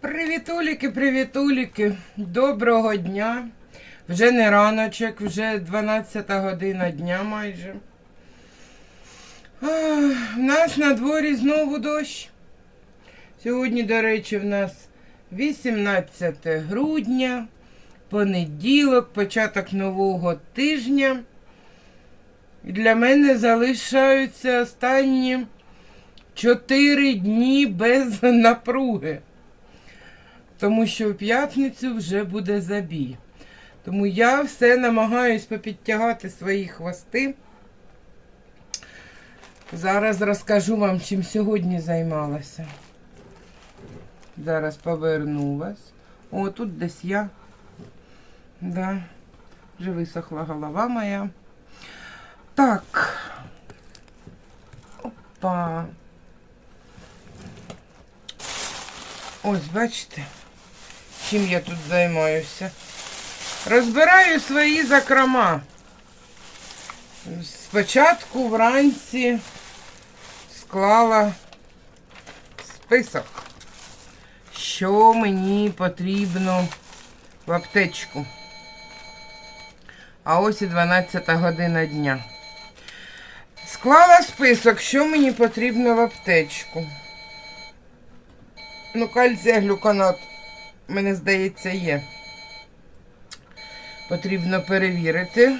Привітуліки, привітуліки, доброго дня. Вже не раночок, вже 12 година дня майже. У нас на дворі знову дощ. Сьогодні, до речі, в нас 18 грудня, понеділок, початок нового тижня. Для мене залишаються останні 4 дні без напруги тому що в п'ятницю вже буде забій. Тому я все намагаюсь попідтягати свої хвости. Зараз розкажу вам, чим сьогодні займалася. Зараз поверну вас. О, тут десь я. Да. Вже висохла голова моя. Так. Опа. Ось, бачите, чим я тут займаюся. Розбираю свої закрома. Спочатку вранці склала список, що мені потрібно в аптечку. А ось і 12 година дня. Склала список, що мені потрібно в аптечку. Ну, кальція глюконат, мені здається, є. Потрібно перевірити.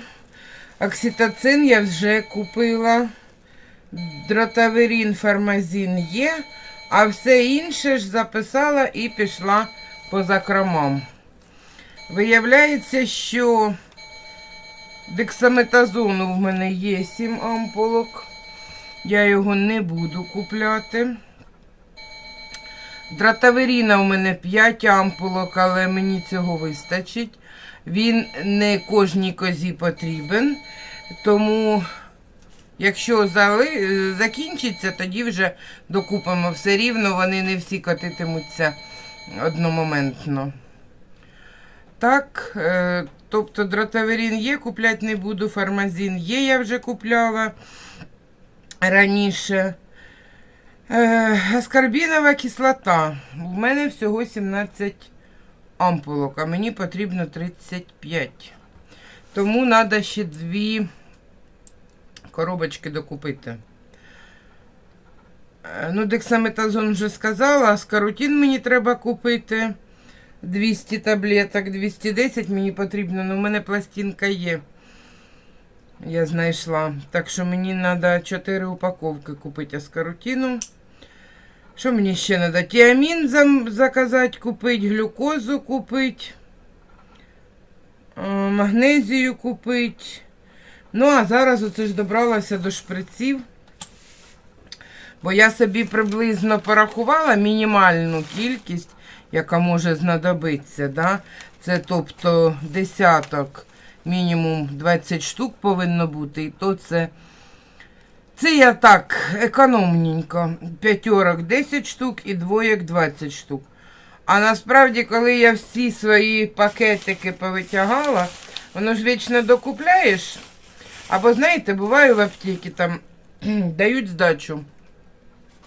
Окситоцин я вже купила. Дротаверін, фармазін є, а все інше ж записала і пішла по закромам. Виявляється, що дексаметазону в мене є 7 ампулок. Я його не буду купляти. Дратаверіна у мене 5 ампулок, але мені цього вистачить. Він не кожній козі потрібен. Тому, якщо зали... закінчиться, тоді вже докупимо все рівно, вони не всі котитимуться одномоментно. Так, е, тобто дротаверін є, купляти не буду, фармазін є, я вже купляла раніше. Е, аскорбінова кислота. У мене всього 17 ампулок, а мені потрібно 35. Тому треба ще дві коробочки докупити. Е, Ну, дексаметазон вже сказала, аскаротин мені треба купити 200 таблеток, 210 мені потрібно, але у мене пластинка є. Я знайшла. Так що мені треба 4 упаковки купити аскаротину. Що мені ще треба? Тіамін заказати, купити, глюкозу купити, е, магнезію купити. Ну, а зараз оце ж добралася до шприців. Бо я собі приблизно порахувала мінімальну кількість, яка може знадобитися. Да? Це тобто десяток, мінімум 20 штук повинно бути. І то це, це я так економненько. П'ятьорок 10 штук і двоєк 20 штук. А насправді, коли я всі свої пакетики повитягала, воно ж вічно докупляєш. Або, знаєте, буває в аптеці там дають здачу.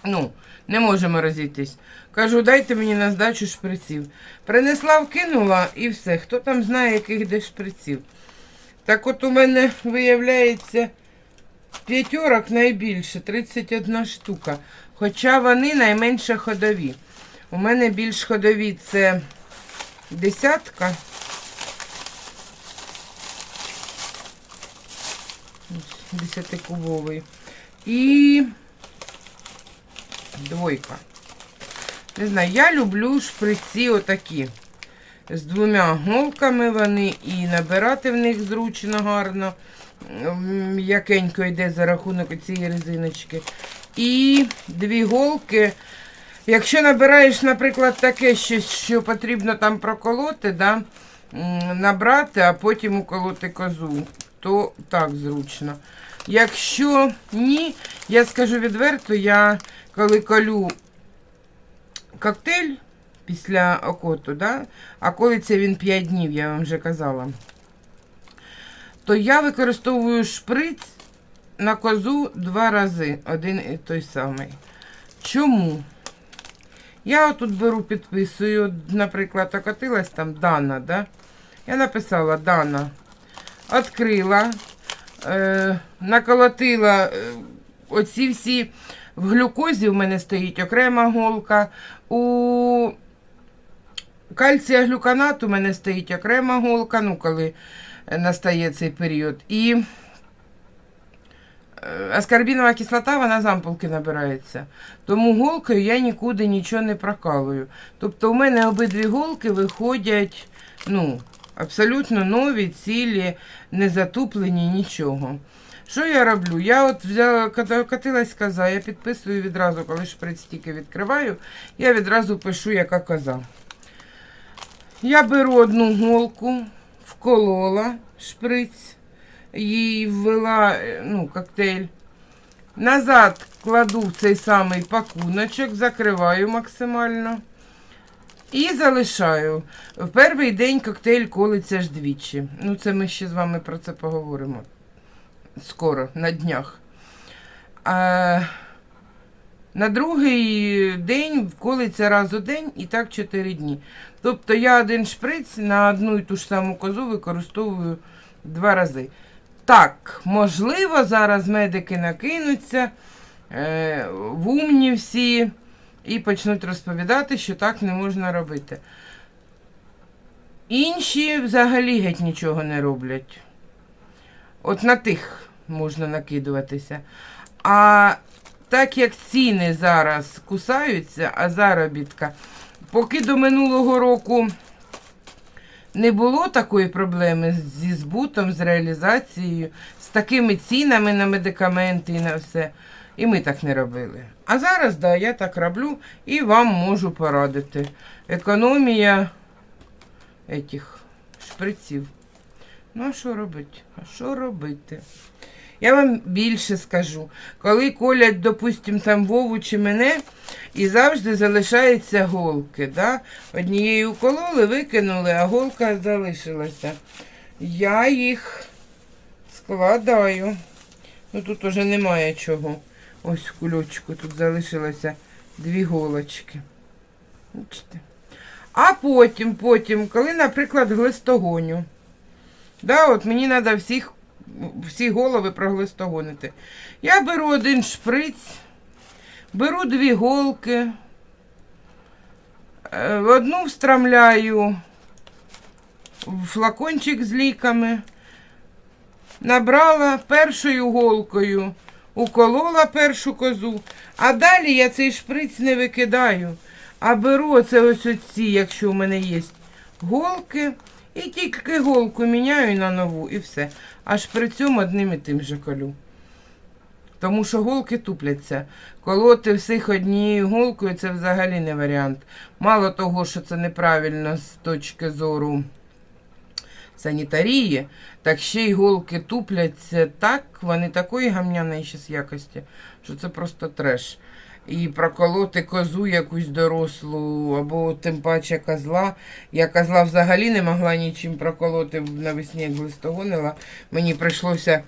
Ну, не можемо розійтись. Кажу, дайте мені на здачу шприців. Принесла, вкинула і все. Хто там знає, яких де шприців. Так от у мене виявляється п'ятьорок найбільше, 31 штука. Хоча вони найменше ходові. У мене більш ходові це десятка. Ось, Десятикубовий. І двойка. Не знаю, я люблю шприці отакі. З двома голками вони і набирати в них зручно гарно. М'якенько йде за рахунок цієї резиночки. І дві голки. Якщо набираєш, наприклад, таке щось, що потрібно там проколоти, да, набрати, а потім уколоти козу, то так зручно. Якщо ні, я скажу відверто, я коли колю коктейль, після окоту, да? а коли це він 5 днів, я вам вже казала, то я використовую шприц на козу два рази, один і той самий. Чому? Я отут беру, підписую, наприклад, окотилась там Дана, да? Я написала Дана, відкрила, е, наколотила е, оці всі. В глюкозі в мене стоїть окрема голка. У кальція глюканату у мене стоїть окрема голка, ну, коли настає цей період. І е, аскорбінова кислота, вона з ампулки набирається. Тому голкою я нікуди нічого не прокалую. Тобто у мене обидві голки виходять, ну, абсолютно нові, цілі, не затуплені, нічого. Що я роблю? Я от взяла, катилась коза, я підписую відразу, коли шприц тільки відкриваю, я відразу пишу, яка коза. Я беру одну голку, вколола шприц, їй ввела ну, коктейль. Назад кладу в цей самий пакуночок, закриваю максимально. І залишаю. В перший день коктейль колиться ж двічі. Ну, це ми ще з вами про це поговоримо скоро, на днях. А, на другий день колиться раз у день і так 4 дні. Тобто я один шприц на одну і ту ж саму козу використовую два рази. Так, можливо, зараз медики накинуться е, в умні всі і почнуть розповідати, що так не можна робити. Інші взагалі геть нічого не роблять. От на тих можна накидуватися. А так як ціни зараз кусаються, а заробітка, поки до минулого року не було такої проблеми зі збутом, з реалізацією, з такими цінами на медикаменти і на все. І ми так не робили. А зараз, да, я так роблю і вам можу порадити. Економія етих шприців. Ну, а що робити? А що робити? Я вам більше скажу. Коли колять, допустим, там Вову чи мене, і завжди залишаються голки. Да? Однією укололи, викинули, а голка залишилася. Я їх складаю. Ну тут уже немає чого. Ось в кульочку тут залишилося дві голочки. Бачите? А потім, потім, коли, наприклад, глистогоню. Да, от мені треба всіх, всі голови проглистогонити. Я беру один шприц, беру дві голки, е, одну встромляю в флакончик з ліками, набрала першою голкою, уколола першу козу, а далі я цей шприц не викидаю, а беру оце ось оці, якщо у мене є голки. І тільки голку міняю на нову і все. Аж при цьому одним і тим же колю. Тому що голки тупляться. Колоти всіх однією голкою це взагалі не варіант. Мало того, що це неправильно з точки зору санітарії, так ще й голки тупляться так, вони такої гамняної якості, що це просто треш. І проколоти козу якусь дорослу, або тим паче козла. Я козла взагалі не могла нічим проколоти навесні, як глистогонила. Мені прийшлося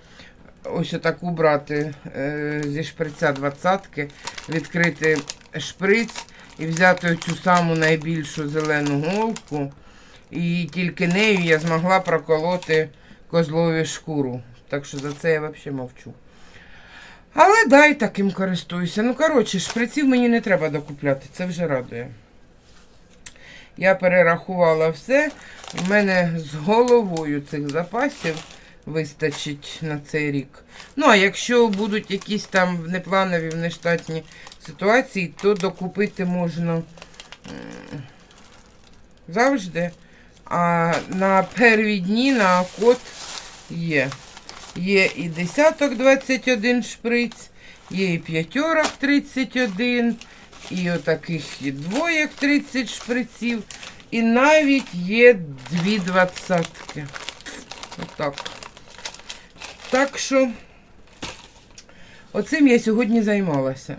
ось отаку брати е, зі шприця двадцятки, відкрити шприц і взяти оцю саму найбільшу зелену голку. І тільки нею я змогла проколоти козлові шкуру. Так що за це я взагалі мовчу. Але дай таким користуюся. Ну, коротше, шприців мені не треба докупляти, це вже радує. Я перерахувала все. У мене з головою цих запасів вистачить на цей рік. Ну, а якщо будуть якісь там непланові, внештатні ситуації, то докупити можна завжди. А на перві дні на код є. Є і десяток 21 шприц, є і п'ятьорок 31, і отаких і двоєк 30 шприців, і навіть є дві двадцятки. Отак. Так що, оцим я сьогодні займалася.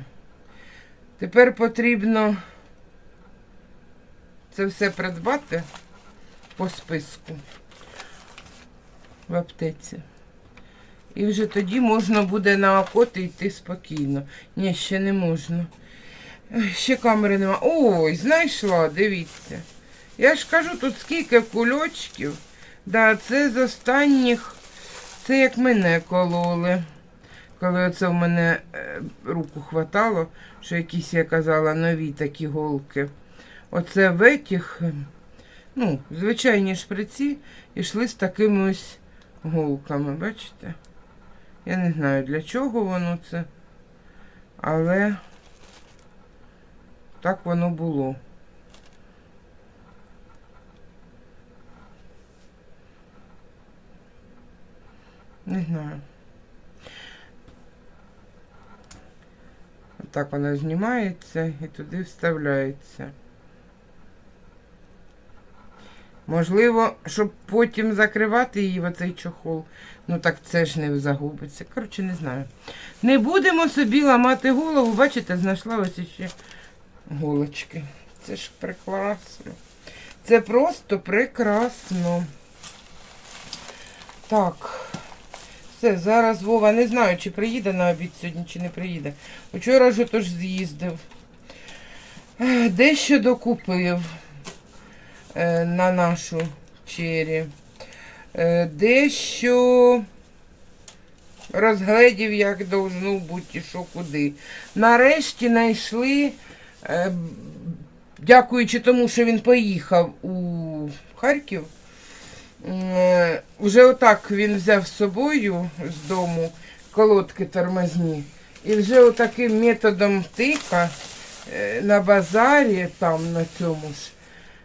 Тепер потрібно це все придбати по списку в аптеці. І вже тоді можна буде на окоти йти спокійно. Ні, ще не можна. Ще камери нема. Ой, знайшла, дивіться. Я ж кажу, тут скільки кульочків. Да, це з останніх, це як мене кололи. Коли оце в мене е, руку хватало, що якісь, я казала, нові такі голки. Оце в етіх, ну, звичайні шприці йшли з такими ось голками, бачите? Я не знаю для чого воно це, але так воно було. Не знаю. Так вона знімається і туди вставляється. Можливо, щоб потім закривати її в оцей чохол. Ну так це ж не загубиться. Коротше, не знаю. Не будемо собі ламати голову. Бачите, знайшла ось ще голочки. Це ж прекрасно. Це просто прекрасно. Так. Все, зараз Вова не знаю, чи приїде на обід сьогодні, чи не приїде. Вчора ж отож з'їздив. Дещо докупив е, на нашу чері. Е, Дещо розгледів, як должно бути що куди. Нарешті знайшли, е, дякуючи тому, що він поїхав у Харків. Е, Вже отак він взяв з собою з дому колодки тормозні. І вже отаким методом тика е, на базарі, там на цьому ж, е,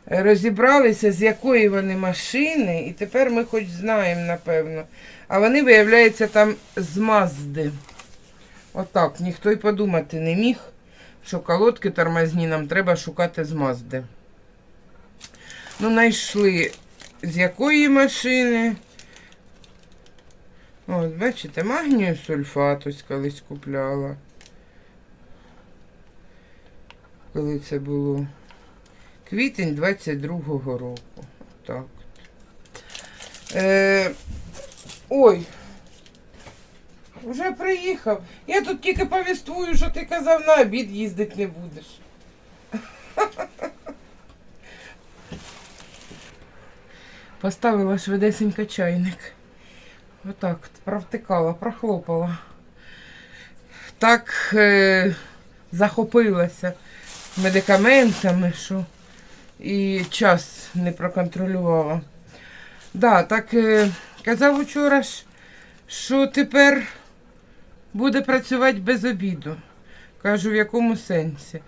розібралися, з якої вони машини, і тепер ми хоч знаємо, напевно. А вони, виявляється, там з Мазди. Отак, ніхто й подумати не міг, що колодки тормозні нам треба шукати з Мазди. Ну, знайшли з якої машини. От, бачите, магнію сульфат ось колись купляла. Коли це було? Квітень 22-го року. Так. Е, ой. Вже приїхав. Я тут тільки повістую, що ти казав, на обід їздити не будеш. Поставила швидесенько чайник. Отак, провтикала, прохлопала. Так е, захопилася медикаментами, що і час не проконтролювала. Да, так е, казав учора що тепер буде працювати без обіду. Кажу, в якому сенсі?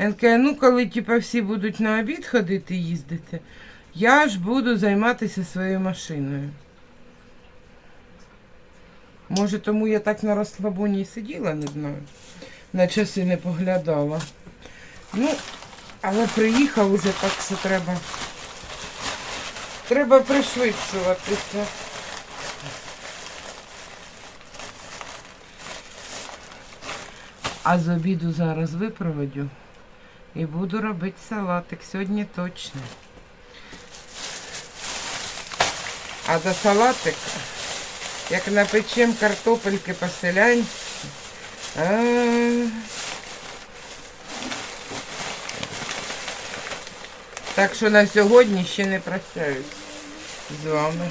Він каже, ну коли типа, всі будуть на обід ходити їздити, я ж буду займатися своєю машиною. Може, тому я так на розслабоні і сиділа, не знаю. На часи не поглядала. Ну, але приїхав уже так, що треба. Треба пришвидшуватися. А з обіду зараз випроводю і буду робити салатик. Сьогодні точно. А до салатика, як напечем картопельки по-селянськи. Так що на сьогодні ще не прощаюсь з вами.